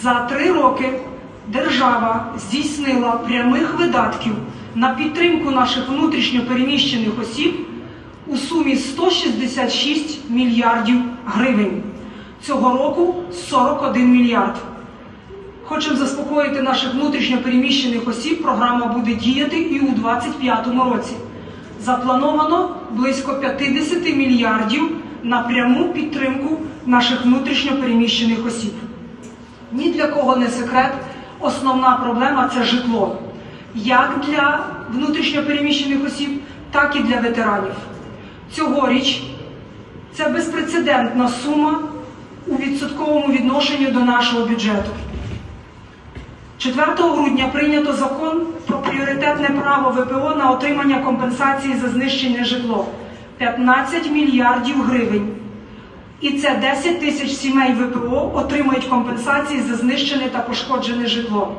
За три роки держава здійснила прямих видатків на підтримку наших внутрішньо переміщених осіб у сумі 166 мільярдів гривень. Цього року 41 мільярд. Хочемо заспокоїти наших внутрішньо переміщених осіб. Програма буде діяти і у 2025 році. Заплановано близько 50 мільярдів на пряму підтримку наших внутрішньо переміщених осіб. Ні для кого не секрет, основна проблема це житло. Як для внутрішньо переміщених осіб, так і для ветеранів. Цьогоріч це безпрецедентна сума у відсотковому відношенні до нашого бюджету. 4 грудня прийнято закон про пріоритетне право ВПО на отримання компенсації за знищене житло 15 мільярдів гривень. І це 10 тисяч сімей ВПО отримують компенсації за знищене та пошкоджене житло.